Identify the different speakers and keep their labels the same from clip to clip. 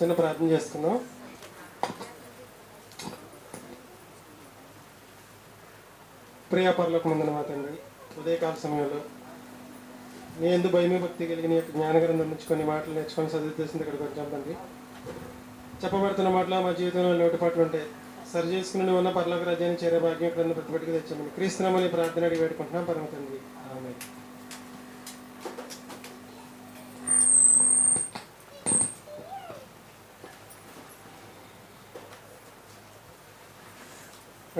Speaker 1: చిన్న ప్రార్థన చేసుకుందాం. ప్రియాపరలోకి ముందు మా తండ్రి. ఉదయకాల సమయంలో నీ ఎందు భయమే భక్తి కలిగిన యొక్క జ్ఞానగ్రంథం నుంచి కొన్ని మాటలు నేర్చుకొని చదివితేసింది ఇక్కడికి వచ్చాం చెప్పబడుతున్న మాటలు మా జీవితంలో లోటుపాట్లు ఉంటాయి సరి చేసుకుని ఉన్న పర్లోక రాజ్యాన్ని చేరే భాగ్యం ఇక్కడ ప్రతిపటికి తెచ్చామని క్రీస్తునామని ప్రార్థన అడిగి వేడుకుంటున్నాం పరమ తండ్రి ఆమె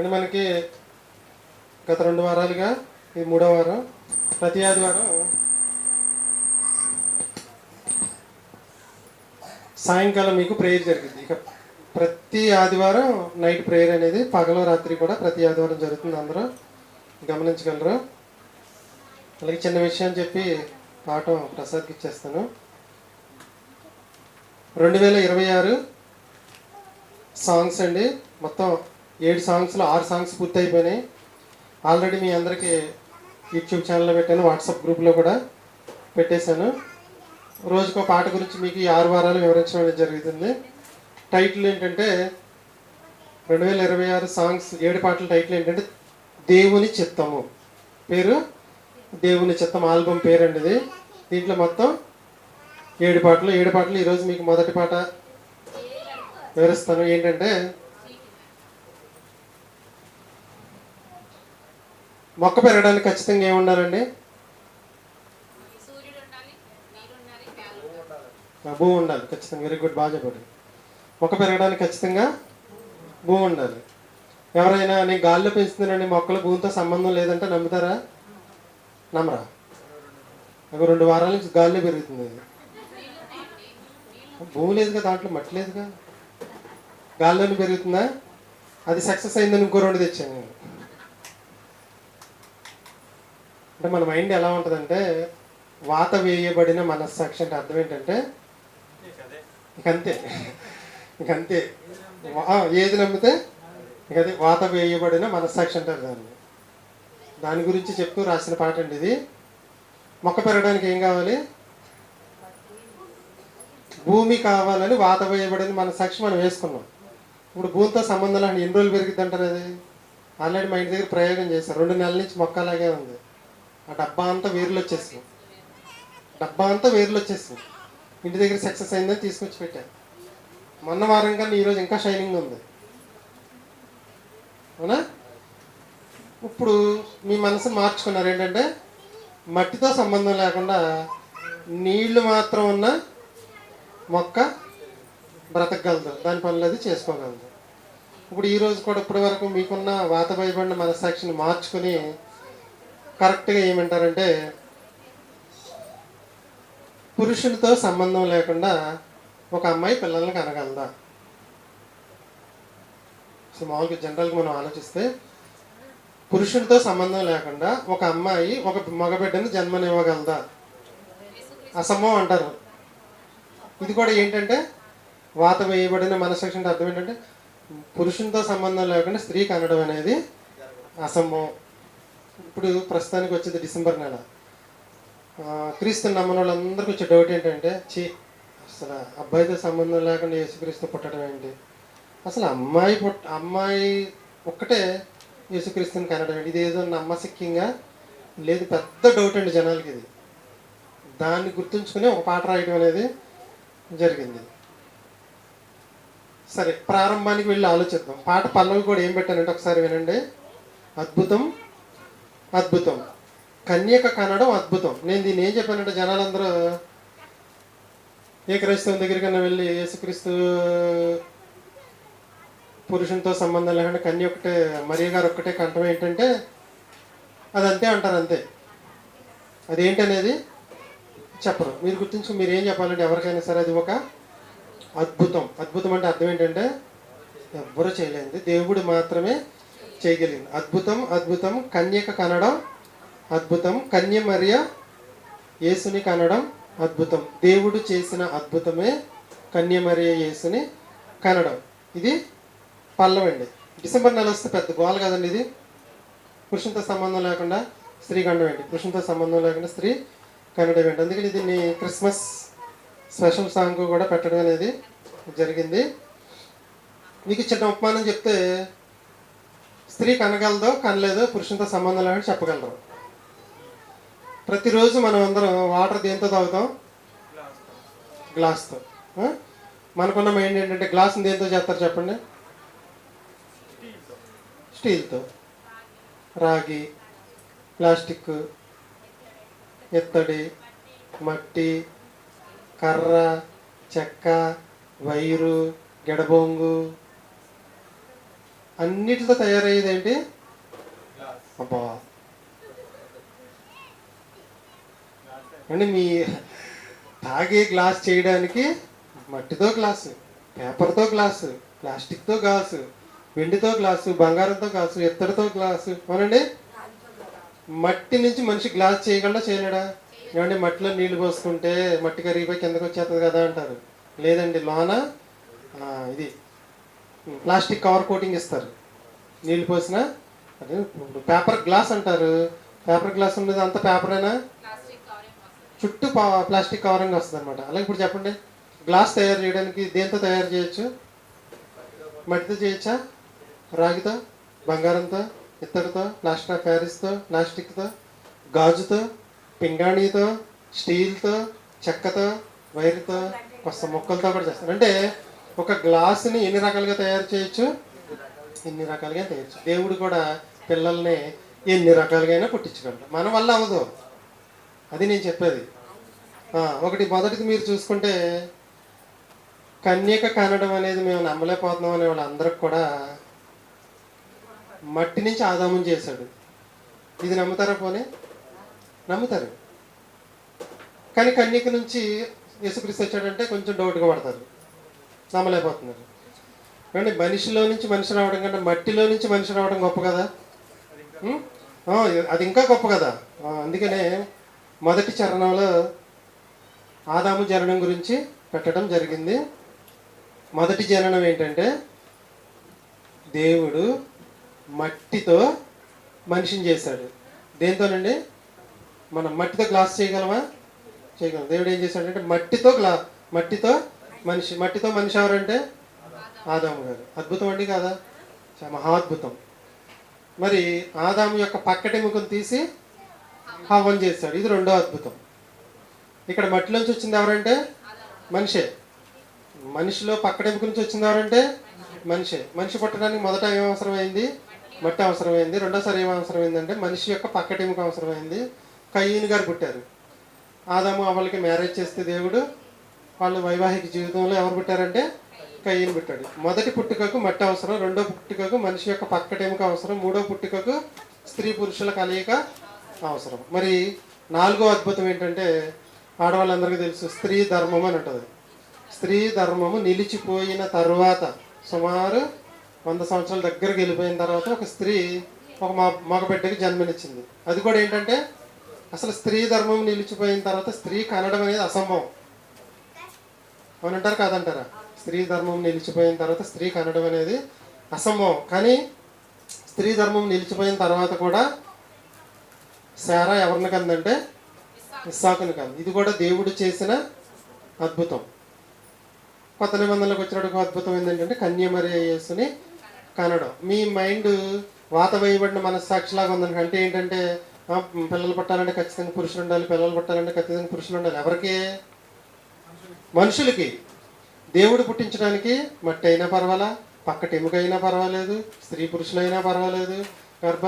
Speaker 1: అండ్ మనకి గత రెండు వారాలుగా ఇది మూడో వారం ప్రతి ఆదివారం సాయంకాలం మీకు ప్రేయర్ జరిగింది. ఇక ప్రతి ఆదివారం నైట్ ప్రేయర్ అనేది పగలు రాత్రి కూడా ప్రతి ఆదివారం జరుగుతుంది. అందరూ గమనించగలరు. అలాగే చిన్న విషయం చెప్పి పాఠం ప్రసాద్కి ఇచ్చేస్తాను. రెండు వేల ఇరవై ఆరు సాంగ్స్ అండి. మొత్తం ఏడు సాంగ్స్లో ఆరు సాంగ్స్ పూర్తి అయిపోయినాయి ఆల్రెడీ మీ అందరికీ యూట్యూబ్ ఛానల్లో పెట్టాను వాట్సాప్ గ్రూప్లో కూడా పెట్టేశాను. రోజుకో పాట గురించి మీకు ఈ ఆరు వారాలు వివరించడం అనేది జరుగుతుంది. టైటిల్ ఏంటంటే రెండు వేల ఇరవై ఆరు సాంగ్స్ ఏడు పాటల టైటిల్ ఏంటంటే దేవుని చిత్తము. పేరు? దేవుని చిత్తం ఆల్బమ్ పేరు అండి ఇది. దీంట్లో మొత్తం ఏడు పాటలు. ఏడు పాటలు ఈరోజు మీకు మొదటి పాట వివరిస్తాను. ఏంటంటే మొక్క పెరగడానికి ఖచ్చితంగా ఏముండాలండి భూమి ఉండాలి ఖచ్చితంగా. వెరీ గుడ్ బాగా చెప్పండి మొక్క పెరగడానికి ఖచ్చితంగా భూమి ఉండాలి. ఎవరైనా నేను గాల్లో పెంచుతున్నానండి మొక్కలు భూమితో సంబంధం లేదంటే నమ్ముతారా? నమ్మరా? ఒక రెండు వారాల నుంచి గాల్లో పెరుగుతుంది. అది భూమి లేదుగా దాంట్లో మట్టి లేదుగా గాల్లోనే పెరుగుతుందా? అది సక్సెస్ అయిందని ఇంకో రెండు తెచ్చాను నేను. అంటే మన మైండ్ ఎలా ఉంటుందంటే వాత వేయబడిన మనస్సాక్షి అంటే అర్థం ఏంటంటే ఇక అంతే. వా- ఏది నమ్మితే ఇక అది వాత వేయబడిన మనస్సాక్షి అంటారు దాన్ని. దాని గురించి చెప్తూ రాసిన పాట అండి ఇది. మొక్క పెరగడానికి ఏం కావాలి? భూమి కావాలని వాత వేయబడిన మనస్సాక్షి మనం వేసుకున్నాం. ఇప్పుడు భూమితో సంబంధం లేని ఎన్ని రోజులు పెరిగిద్ది అంటారు అది? ఆల్రెడీ మా ఇంటి దగ్గర ప్రయోగం చేశారు. రెండు నెలల నుంచి మొక్క అలాగే ఉంది. ఆ డబ్బా అంతా వేర్లు వచ్చేసింది. డబ్బా అంతా వేర్లు వచ్చేసింది. ఇంటి దగ్గర సక్సెస్ అయిందని తీసుకొచ్చి పెట్టాను మొన్న వారం కన్నా ఈరోజు ఇంకా షైనింగ్ ఉంది. అవునా? ఇప్పుడు మీ మనసు మార్చుకున్నారు ఏంటంటే మట్టితో సంబంధం లేకుండా నీళ్ళు మాత్రం ఉన్న మొక్క బ్రతకగలదు. దాని పనులు అది చేసుకోగలదు. ఇప్పుడు ఈరోజు కూడా ఇప్పటి వరకు మీకున్న వాత భయపడిన మనస్సాక్షిని మార్చుకుని కరెక్ట్గా ఏమంటారంటే పురుషుడితో సంబంధం లేకుండా ఒక అమ్మాయి పిల్లల్ని కనగలదా? సో మామూలుగా జనరల్గా మనం ఆలోచిస్తే పురుషుడితో సంబంధం లేకుండా ఒక అమ్మాయి ఒక మగబిడ్డను జన్మనివ్వగలదా? అసంభవం అంటారు. ఇది కూడా ఏంటంటే వాత వేయబడిన మనసాక్షి అంటే అర్థం ఏంటంటే పురుషునితో సంబంధం లేకుండా స్త్రీ కనడం అనేది అసంభవం. ఇప్పుడు ప్రస్తుతానికి వచ్చేది డిసెంబర్ నెల. ఆ, క్రీస్తు వాళ్ళందరికీ వచ్చే డౌట్ ఏంటంటే చీ అసలు అబ్బాయితో సంబంధం లేకుండా యేసుక్రీస్తు పుట్టడం ఏంటి? అసలు అమ్మాయి పుట్ట అమ్మాయి ఒక్కటే యేసుక్రీస్తుని కనడం ఏంటి? ఇది ఏదో నమ్మసిక్కంగా లేదు పెద్ద డౌట్ అండి జనాలకి ఇది. దాన్ని గుర్తుంచుకుని ఒక పాట రాయడం అనేది జరిగింది. సరే ప్రారంభానికి వెళ్ళి ఆలోచిద్దాం. పాట పల్లవి కూడా ఏం పెట్టానంటే ఒకసారి వినండి. అద్భుతం అద్భుతం. కన్యక కనడం అద్భుతం. నేను దీన్ని ఏం చెప్పానంటే జనాలందరూ ఏ క్రైస్తవం దగ్గరికన్నా వెళ్ళి యేసుక్రీస్తు పురుషునితో సంబంధం లేకుండా కన్య ఒకటే మరియ గారు ఒక్కటే కంఠం ఏంటంటే అది అంతే అంటారు అంతే. అదేంటనేది చెప్పరు. మీరు గుర్తించుకు మీరు ఏం చెప్పాలంటే ఎవరికైనా సరే అది ఒక అద్భుతం. అద్భుతం అంటే అర్థం ఏంటంటే ఎవ్వరూ చేయలేదు దేవుడు మాత్రమే చేయగలిగింది. అద్భుతం అద్భుతం కన్యక కనడం అద్భుతం కన్య మరియ యేసుని కనడం అద్భుతం. దేవుడు చేసిన అద్భుతమే కన్య మరియ యేసుని కనడం ఇది పల్లవండి డిసెంబర్ నెల వస్తే పెద్ద గోల కదండి ఇది? పురుషునితో సంబంధం లేకుండా స్త్రీ కండం ఏంటి? పురుషునితో సంబంధం లేకుండా స్త్రీ కనడం ఏంటి? అందుకని దీన్ని క్రిస్మస్ స్పెషల్ సాంగ్ కూడా పెట్టడం అనేది జరిగింది. మీకు చిన్న ఉపమానం చెప్తే స్త్రీ కనగలదో కనలేదో పురుషునితో సంబంధం లేదని చెప్పగలరు. ప్రతిరోజు మనం అందరం వాటర్ దేంతో తాగుతాం? గ్లాస్తో. మనకున్న మైండ్ ఏంటంటే గ్లాస్ని దేంతో చేస్తారు చెప్పండి? స్టీల్తో. రాగి ప్లాస్టిక్ ఎత్తడి మట్టి కర్ర చెక్క వైరు గెడబొంగు అన్నిటితో తయారయ్యేది ఏంటి? అబ్బా. అంటే మీ తాగే గ్లాస్ చేయడానికి మట్టితో గ్లాసు పేపర్తో గ్లాసు ప్లాస్టిక్తో గ్లాసు వెండితో గ్లాసు బంగారంతో గ్లాసు ఎత్తడితో గ్లాసు అవునండి? మట్టి నుంచి మనిషి గ్లాస్ చేయగలడా చేయలేడా? ఏమంటే మట్టిలో నీళ్ళు పోసుకుంటే మట్టి కరిగిపోయి కిందకు వచ్చేస్తుంది కదా అంటారు. లేదండి లోన ఇది ప్లాస్టిక్ కవర్ కోటింగ్ ఇస్తారు. నీళ్ళు పోసినా అదే ఇప్పుడు పేపర్ గ్లాస్ అంటారు. పేపర్ గ్లాస్ ఉన్నది అంత పేపరేనా
Speaker 2: ప్లాస్టిక్ కవరింగ్ వస్తుంది.
Speaker 1: చుట్టూ ప్లాస్టిక్ కవరింగ్ వస్తుంది అనమాట అలాగే ఇప్పుడు చెప్పండి. గ్లాస్ తయారు చేయడానికి దేంతో తయారు చేయొచ్చు? మట్టితో చేయొచ్చా? రాగితో బంగారంతో ఇత్తడితో ప్లాస్టర్ ఆఫ్ ప్యారిస్తో ప్లాస్టిక్తో గాజుతో పింగాణితో స్టీల్తో చెక్కతో వైర్తో కొత్త మొక్కలతో కూడా చేస్తారు. అంటే ఒక గ్లాసుని ఎన్ని రకాలుగా తయారు చేయొచ్చు? ఎన్ని రకాలుగా తయారు దేవుడు కూడా పిల్లల్ని ఎన్ని రకాలుగా అయినా పుట్టించగలడు. మన వల్ల అవదు అది నేను చెప్పేది. ఒకటి మొదటిది మీరు చూసుకుంటే కన్యక కనడం అనేది మేము నమ్మలేకపోతున్నాం అనే వాళ్ళందరికి కూడా మట్టి నుంచి ఆదామం చేశాడు. ఇది నమ్ముతారా పోనీ? నమ్ముతారు. కానీ కన్యక నుంచి యేసుక్రీస్తు వచ్చాడంటే కొంచెం డౌట్గా పడతారు. నమ్మలేకపోతున్నారు. ఏమండి మనిషిలో నుంచి మనిషి రావడం కంటే మట్టిలో నుంచి మనిషి రావడం గొప్ప కదా? అది ఇంకా గొప్ప కదా? అందుకనే మొదటి చరణంలో ఆదాము జననం గురించి పెట్టడం జరిగింది. మొదటి జననం ఏంటంటే దేవుడు మట్టితో మనిషిని చేశాడు. దేంతోనండి? మనం మట్టితో గ్లాస్ చేయగలమా? చేయగలం. దేవుడు ఏం చేశాడంటే మట్టితో గ్లా మట్టితో మనిషి మట్టితో మనిషి ఎవరంటే? ఆదాము గారు. అద్భుతం అండి కాదా? మహాద్భుతం. మరి ఆదాము యొక్క పక్కటెముకను తీసి హవం చేస్తాడు. ఇది రెండో అద్భుతం. ఇక్కడ మట్టిలోంచి వచ్చింది ఎవరంటే? మనిషే. మనిషిలో పక్కటెముక నుంచి వచ్చింది ఎవరంటే? మనిషే. మనిషి పుట్టడానికి మొదట ఏం అవసరమైంది? మట్టి అవసరమైంది. రెండోసారి ఏం అవసరమైందంటే మనిషి యొక్క పక్కటెముక అవసరమైంది. కయ్యూని గారు పుట్టారు. ఆదాము అవలకి మ్యారేజ్ చేస్తే దేవుడు వాళ్ళు వైవాహిక జీవితంలో ఎవరు పుట్టారంటే కయ్యని పుట్టాడు. మొదటి పుట్టుకకు మట్టి అవసరం రెండో పుట్టుకకు మనిషి యొక్క పక్కటెముక అవసరం మూడో పుట్టుకకు స్త్రీ పురుషుల కలయిక అవసరం. మరి నాలుగో అద్భుతం ఏంటంటే ఆడవాళ్ళందరికీ తెలుసు స్త్రీ ధర్మం అని ఉంటుంది. స్త్రీ ధర్మము నిలిచిపోయిన తర్వాత సుమారు వంద సంవత్సరాల దగ్గరికి వెళ్ళిపోయిన తర్వాత ఒక స్త్రీ ఒక మగ బిడ్డకి జన్మనిచ్చింది. అది కూడా ఏంటంటే అసలు స్త్రీ ధర్మం నిలిచిపోయిన తర్వాత స్త్రీ కనడం అనేది అసంభవం. అవునంటారు కాదంటారా? స్త్రీ ధర్మం నిలిచిపోయిన తర్వాత స్త్రీ కనడం అనేది అసంభవం. కానీ స్త్రీ ధర్మం నిలిచిపోయిన తర్వాత కూడా శారా ఎవరిని కందంటే? ఇస్సాకుని కాదు. ఇది కూడా దేవుడు చేసిన అద్భుతం. కొత్త నిబంధనలకు వచ్చినప్పుడు అద్భుతం ఏంటంటే కన్యమరి యేసుని కనడం. మీ మైండ్ వాత వేయబడిన మనస్సాక్షిలాగా ఉందని అంటే ఏంటంటే పిల్లలు పుట్టాలంటే ఖచ్చితంగా పురుషులు ఉండాలి పిల్లలు పుట్టాలంటే ఖచ్చితంగా పురుషులు ఉండాలి. ఎవరికి మనుషులకి దేవుడు పుట్టించడానికి మట్టి అయినా పర్వాలా పక్కటి ఎముకైనా పర్వాలేదు స్త్రీ పురుషులైనా పర్వాలేదు గర్భ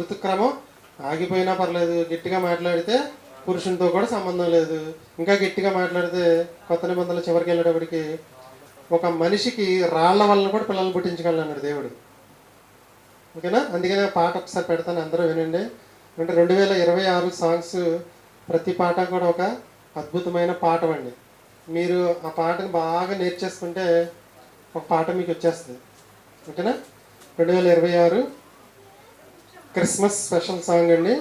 Speaker 1: ఋతుక్రమం ఆగిపోయినా పర్లేదు. గట్టిగా మాట్లాడితే పురుషునితో కూడా సంబంధం లేదు. ఇంకా గట్టిగా మాట్లాడితే కొత్త నిబంధనలు చివరికి వెళ్ళేటప్పటికి ఒక మనిషికి రాళ్ళ వలన కూడా పిల్లలు పుట్టించగలన్నాడు దేవుడు. ఓకేనా? అందుకనే పాట ఒకసారి పెడతాను అందరూ వినండి. అంటే రెండు వేల ఇరవై ఆరు సాంగ్స్ ప్రతి పాట కూడా ఒక అద్భుతమైన పాఠం అండి. మీరు ఆ పాటను బాగా నేర్చేసుకుంటే ఒక పాట మీకు వచ్చేస్తుంది. ఓకేనా? రెండు వేల ఇరవై ఆరు క్రిస్మస్ స్పెషల్ సాంగ్ అండి.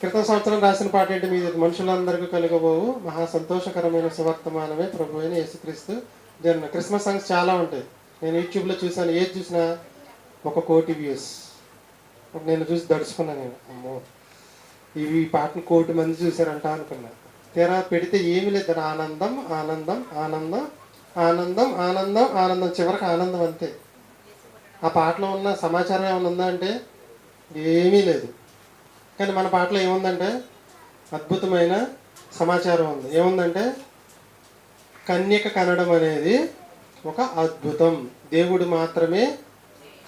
Speaker 1: క్రితం సంవత్సరం రాసిన పాట ఏంటి? మీ మనుషులందరికీ కలుగబోవు. మహా సంతోషకరమైన సువర్తమానమే ప్రభు అయిన యేసుక్రీస్తు జన్మ. క్రిస్మస్ సాంగ్స్ చాలా ఉంటాయి. నేను యూట్యూబ్లో చూసాను ఏది చూసినా ఒక కోటి వ్యూస్. నేను చూసి దడుచుకున్నాను నేను. అమ్మో. ఇవి ఈ పాటను కోటి మంది చూశారంట అనుకున్నాను తీరా పెడితే ఏమీ లేదు. ఆనందం ఆనందం ఆనందం ఆనందం ఆనందం ఆనందం. చివరికి ఆనందం అంతే. ఆ పాటలో ఉన్న సమాచారం ఏమైనా ఉందా అంటే ఏమీ లేదు. కానీ మన పాటలో ఏముందంటే అద్భుతమైన సమాచారం ఉంది. ఏముందంటే కన్యక కనడం అనేది ఒక అద్భుతం. దేవుడు మాత్రమే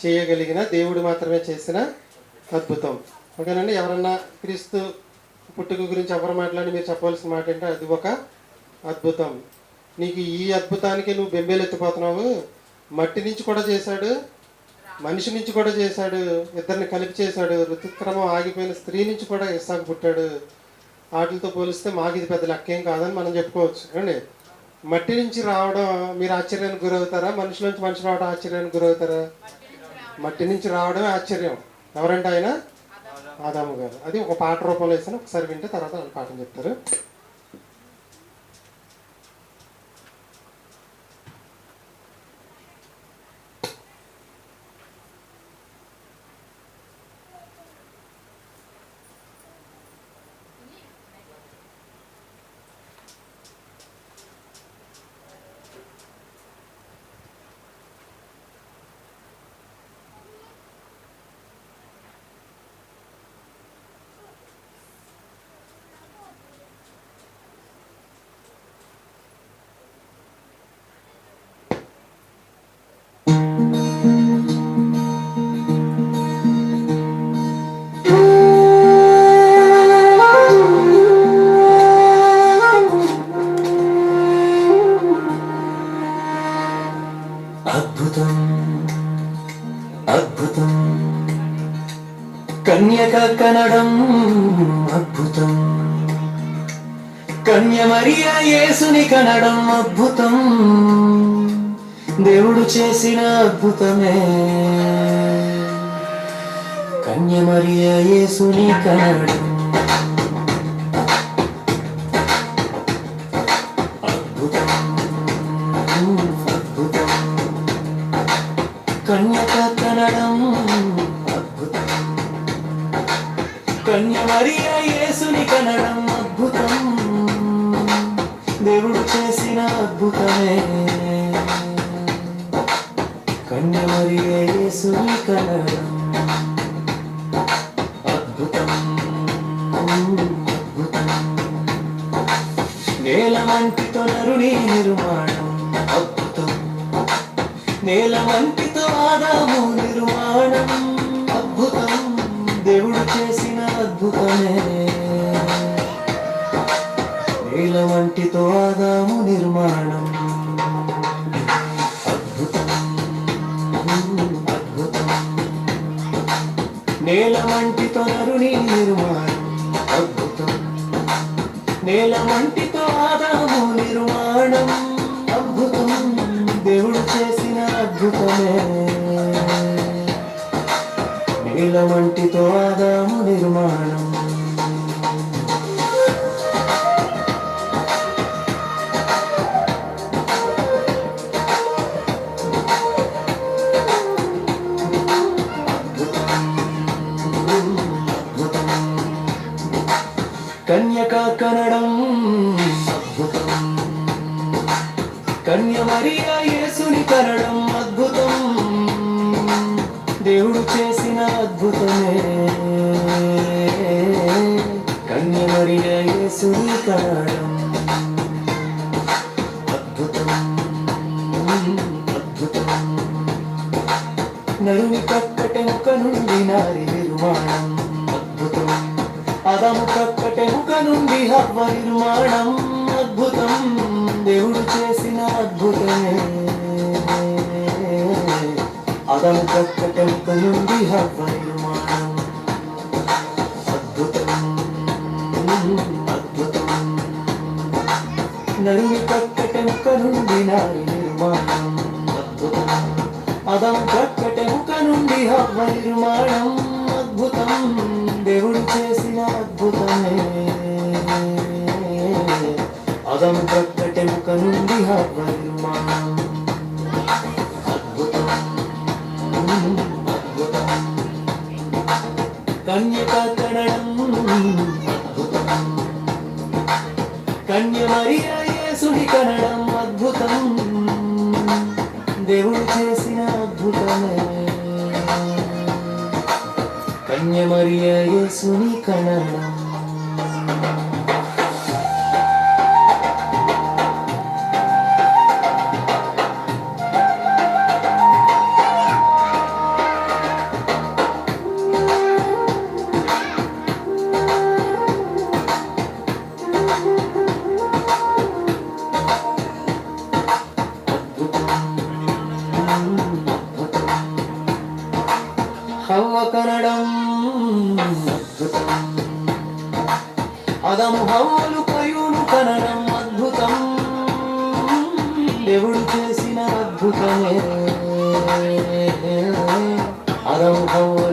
Speaker 1: చేయగలిగిన దేవుడు మాత్రమే చేసిన అద్భుతం. ఓకేనండి? ఎవరన్నా క్రీస్తు పుట్టుక గురించి ఎవరు మాట్లాడి మీరు చెప్పవలసిన మాట ఏంటంటే అది ఒక అద్భుతం. నీకు ఈ అద్భుతానికి నువ్వు బెంబేలు ఎత్తిపోతున్నావు. మట్టి నుంచి కూడా చేశాడు మనిషి నుంచి కూడా చేశాడు ఇద్దరిని కలిపి చేశాడు ఋతుక్రమం ఆగిపోయిన స్త్రీ నుంచి కూడా ఇస్సాకు పుట్టాడు. వాటితో పోలిస్తే మాకు ఇది పెద్ద లెక్కేం కాదని మనం చెప్పుకోవచ్చు. అండి మట్టి నుంచి రావడం మీరు ఆశ్చర్యానికి గురవుతారా? మనిషి నుంచి మనిషి రావడం ఆశ్చర్యానికి గురవుతారా? మట్టి నుంచి రావడమే ఆశ్చర్యం. ఎవరంటే ఆయన? ఆదాము గారు. అది ఒక పాట రూపంలో వేసాను ఒకసారి వింటే తర్వాత వాళ్ళు పాఠం చెప్తారు.
Speaker 3: అద్భుతం అద్భుతం. కన్యక కనడం అద్భుతం. కన్య మరియా యేసుని కనడం అద్భుతం. దేవుడు చేసిన అద్భుతమే. కన్య మరియా యేసుని కనడం మరియా యేసుని అద్భుతం. నరుని కక్కటెముక నుండి నారి నిర్మాణం అద్భుతం. అదము కక్కటెముక నుండి హవ్వ నిర్మాణం అద్భుతం. దేవుడు చేసిన అద్భుతమే. అదము కక్కటెముక నుండి హవ్వ నిర్మాణం అద్భుతం. అద్భుతం. నరుని కక్కటెముక నుండి నారి నిర్మాణం అద్భుతం. అదం కక్కటెముక నుండి హవ్వ నిర్మాణం అద్భుతం. దేవుడు చేసిన అద్భుతమే. అదం కక్కటెముక నుండి హవ్వ నిర్మాణం అద్భుతం. అద్భుతం. కన్యక కడడం అద్భుతం. కన్య మరియా కన్యమరియ యేసుని కనడం పదము హవ్వలు కయులు కనడం అద్భుతం. దేవుడు చేసిన అద్భుతమే. అదము హవ్వలు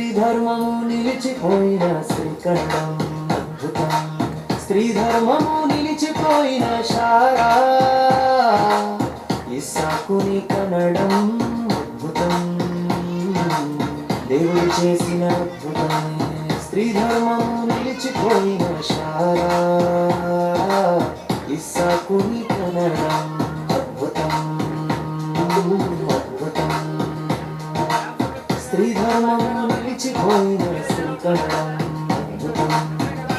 Speaker 3: స్త్రీ ధర్మము నిలిచిపోయిన శ్రీకండం అద్భుతం. స్త్రీ ధర్మము నిలిచిపోయిన శారా. ఇస్సాకుని కనడం అద్భుతం. దేవుడు చేసిన అద్భుతం స్త్రీ ధర్మము నిలిచిపోయిన శారా. ఇస్సాకుని కనడం నిలిచిపోయిన శ్రీకండం అద్భుతం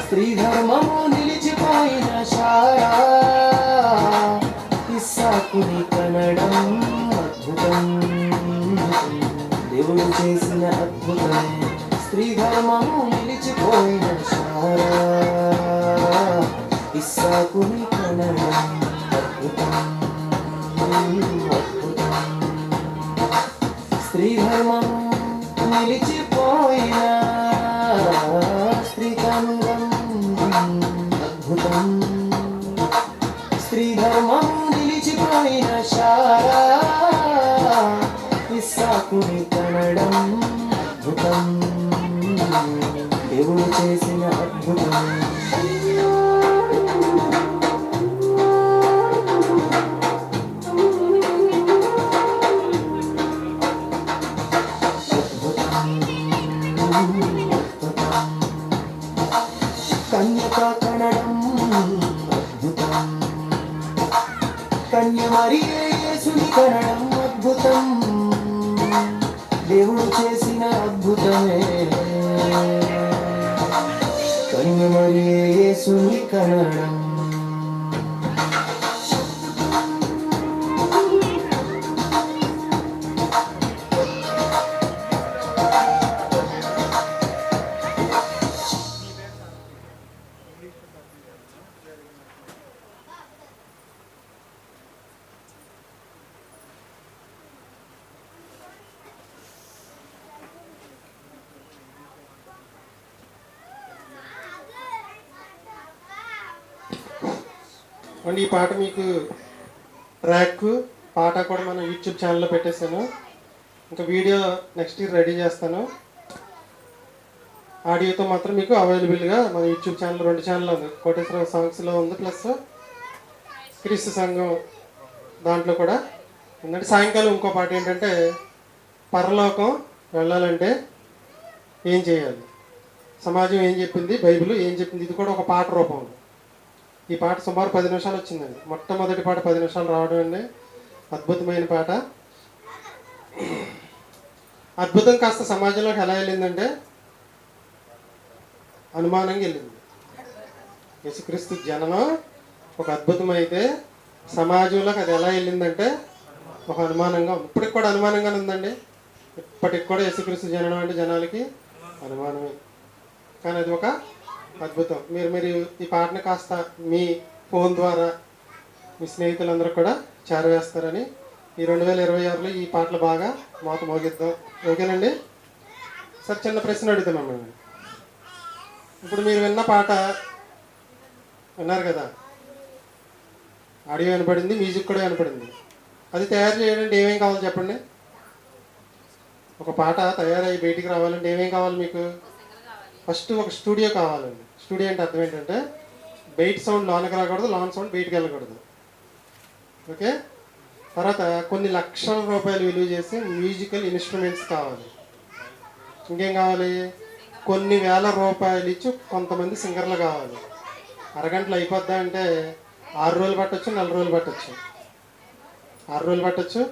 Speaker 3: స్త్రీ ధర్మము నిలిచిపోయిన శారా ఇస్సాకుని కనడం అద్భుతం. దేవుడు చేసిన అద్భుతం స్త్రీ ధర్మము నిలిచిపోయిన శారా ఇస్సాకుని కనడం అద్భుతం. అద్భుతం. స్త్రీ నిలిచి నిలిచిపోయిన స్త్రీ కన్యక కనడం అద్భుతం కన్య మరియే యేసుని కనడం అద్భుతం దేవుడు చేసిన అద్భుతమే కన్య మరియే యేసుని కనడం.
Speaker 1: అండ్ ఈ పాట మీకు ట్రాక్ పాట కూడా మనం యూట్యూబ్ ఛానల్లో పెట్టేశాను ఇంకా వీడియో నెక్స్ట్ ఇయర్ రెడీ చేస్తాను. ఆడియోతో మాత్రం మీకు అవైలబుల్గా మన యూట్యూబ్ ఛానల్ రెండు ఛానల్ ఉంది కోటేశ్వర సాంగ్స్లో ఉంది ప్లస్ క్రీస్తు సంఘం దాంట్లో కూడా ఉందంటే సాయంకాలం ఇంకో పాట ఏంటంటే పరలోకం వెళ్ళాలంటే ఏం చేయాలి? సమాజం ఏం చెప్పింది? బైబిల్ ఏం చెప్పింది? ఇది కూడా ఒక పాట రూపంలో ఈ పాట సుమారు పది నిమిషాలు వచ్చిందండి. మొట్టమొదటి పాట పది నిమిషాలు రావడం అండి. అద్భుతమైన పాట. అద్భుతం కాస్త సమాజంలోకి ఎలా వెళ్ళిందంటే అనుమానంగా వెళ్ళింది. యేసుక్రీస్తు జననం ఒక అద్భుతం అయితే సమాజంలోకి అది ఎలా వెళ్ళిందంటే ఒక అనుమానంగా ఇప్పటికి కూడా అనుమానంగానే ఉందండి. ఇప్పటికి కూడా యేసుక్రీస్తు జననం అంటే జనాలకి అనుమానమే. కానీ అది ఒక అద్భుతం. మీరు మీరు ఈ పాటను కాస్త మీ ఫోన్ ద్వారా మీ స్నేహితులందరూ కూడా చేరవేస్తారని ఈ రెండు వేల ఇరవై ఆరులో ఈ పాటలు బాగా మాత మోగిద్దాం. ఓకేనండి? సార్ చిన్న ప్రశ్న అడుగుతాం మిమ్మల్ని. ఇప్పుడు మీరు విన్న పాట విన్నారు కదా? ఆడియో వినపడింది మ్యూజిక్ కూడా వినపడింది. అది తయారు చేయడానికి ఏమేం కావాలి చెప్పండి? ఒక పాట తయారయ్యి బయటికి రావాలంటే ఏమేం కావాలి మీకు? ఫస్ట్ ఒక స్టూడియో కావాలండి. స్టూడియో అంటే అర్థం ఏంటంటే బయట సౌండ్ లోనకి రాకూడదు లోన్ సౌండ్ బయటకు వెళ్ళకూడదు. ఓకే? తర్వాత కొన్ని లక్షల రూపాయలు విలువ చేసే మ్యూజికల్ ఇన్స్ట్రుమెంట్స్ కావాలి. ఇంకేం కావాలి? కొన్ని వేల రూపాయలు ఇచ్చి కొంతమంది సింగర్లు కావాలి. అరగంటలో అయిపోద్దా అంటే ఆరు రోజులు పట్టచ్చు నెల రోజులు పట్టచ్చు. ఆరు రోజులు పట్టచ్చు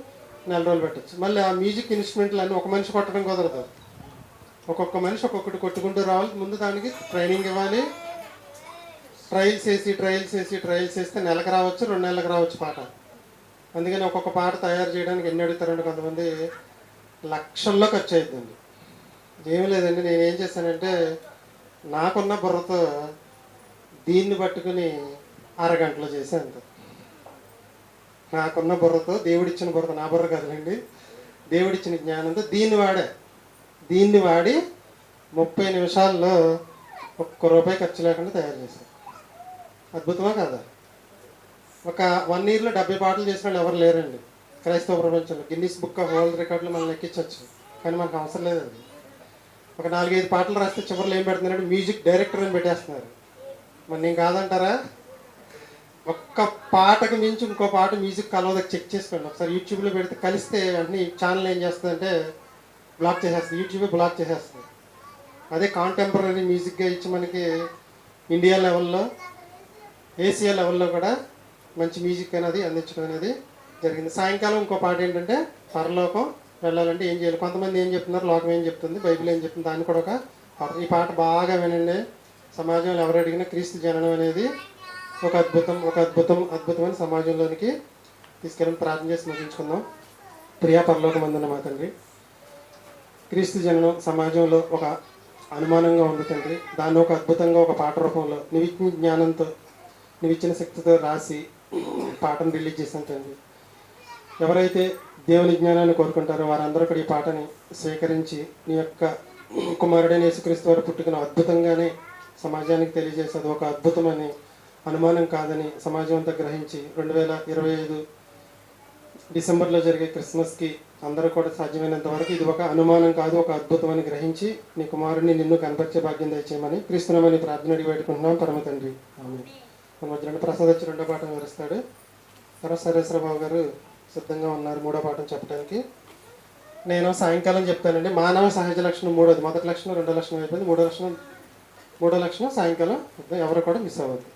Speaker 1: నెల రోజులు పట్టొచ్చు. మళ్ళీ ఆ మ్యూజిక్ ఇన్స్ట్రుమెంట్లు అన్నీ ఒక మనిషి కొట్టడం కుదరదు. ఒక్కొక్క మనిషి ఒక్కొక్కటి కొట్టుకుంటూ రావాలి. ముందు దానికి ట్రైనింగ్ ఇవ్వాలి. ట్రయల్స్ వేసి ట్రయల్స్ వేసి ట్రయల్స్ వేస్తే నెలకు రావచ్చు రెండు నెలలకు రావచ్చు పాట. అందుకని ఒక్కొక్క పాట తయారు చేయడానికి ఎన్ని అడుగుతారంటే కొంతమంది లక్షల్లో ఖర్చు అవుతుంది ఏమి లేదండి. నేనేం చేశానంటే నాకున్న బుర్రతో దీన్ని పట్టుకుని అరగంటలో చేశాను. నాకున్న బుర్రతో దేవుడిచ్చిన బుర్ర నా బుర్ర కదండి దేవుడిచ్చిన జ్ఞానంతో దీన్ని వాడే. దీన్ని వాడి ముప్పై నిమిషాల్లో ఒక్క రూపాయి ఖర్చు లేకుండా తయారు చేశాను అద్భుతమా కాదా? ఒక వన్ ఇయర్లో డెబ్బై పాటలు చేసిన వాళ్ళు ఎవరు లేరండి. క్రైస్తవ ప్రపంచంలో. గిన్నిస్ బుక్ ఆఫ్ వరల్డ్ రికార్డులు మనం ఎక్కించవచ్చు కానీ మనకు అవసరం లేదు అది ఒక నాలుగైదు పాటలు రాస్తే చివరిలో ఏం పెడుతున్నారంటే మ్యూజిక్ డైరెక్టర్ అని పెట్టేస్తున్నారు. మరి నేను కాదంటారా? ఒక్క పాటకు మించి ఇంకో పాట మ్యూజిక్ కలవదకు చెక్ చేసుకోండి. ఒకసారి యూట్యూబ్లో పెడితే కలిస్తే వెంటనే ఛానల్ ఏం చేస్తుందంటే బ్లాక్ చేసేస్తుంది యూట్యూబ్ బ్లాక్ చేసేస్తుంది అదే కాంటెంపరీ మ్యూజిక్గా ఇచ్చి మనకి ఇండియా లెవెల్లో ఏసియా లెవెల్లో కూడా మంచి మ్యూజిక్ అనేది అందించడం అనేది జరిగింది. సాయంకాలం ఇంకో పాట ఏంటంటే పరలోకం వెళ్ళాలంటే ఏం చేయాలి? కొంతమంది ఏం చెప్తున్నారు? లోకం ఏం చెప్తుంది? బైబిల్ ఏం చెప్తుంది? దాన్ని కూడా ఒక పాట. ఈ పాట బాగా వినండి. సమాజంలో ఎవరు అడిగినా క్రీస్తు జననం అనేది ఒక అద్భుతం ఒక అద్భుతం అద్భుతమైన సమాజంలోనికి తీసుకెళ్ళి ప్రార్థన చేసి ముగించుకుందాం. ప్రియా పరలోకం అందున్న మా తండ్రి. క్రీస్తు జననం సమాజంలో ఒక అనుమానంగా ఉంది తండ్రి. దాన్ని ఒక అద్భుతంగా ఒక పాట రూపంలో నివిచ్చిన జ్ఞానంతో నివిచ్చిన శక్తితో రాసి పాటను రిలీజ్ చేశాను తండ్రి. ఎవరైతే దేవుని జ్ఞానాన్ని కోరుకుంటారో వారందరూ కూడా ఈ పాటని స్వీకరించి నీ యొక్క కుమారుడైన యేసుక్రీస్తు వారు పుట్టుకున్న అద్భుతంగానే సమాజానికి తెలియజేసేది ఒక అద్భుతమని అనుమానం కాదని సమాజం అంతా గ్రహించి రెండు వేల ఇరవై ఐదు డిసెంబర్లో జరిగే క్రిస్మస్కి అందరూ కూడా సాధ్యమైనంత వరకు ఇది ఒక అనుమానం కాదు ఒక అద్భుతం అని గ్రహించి నీ కుమారుడిని నిన్ను కనపరిచే భాగ్యం దయచేయమని క్రీస్తునమని ప్రార్థన అడిగి పెట్టుకుంటున్నాం పరమ తండ్రి మన ప్రసాద్ వచ్చి రెండో పాఠం వివరిస్తాడు. తర్వాత సరేశ్వరబాబు గారు సిద్ధంగా ఉన్నారు మూడో పాఠం చెప్పడానికి నేను సాయంకాలం చెప్తానండి. మానవ సహజ లక్షణం మూడోది. మొదటి లక్షణం రెండో లక్షణం అయిపోయింది. మూడో లక్షణం మూడో లక్షణం సాయంకాలం. ఎవరు కూడా మిస్ అవ్వద్దు.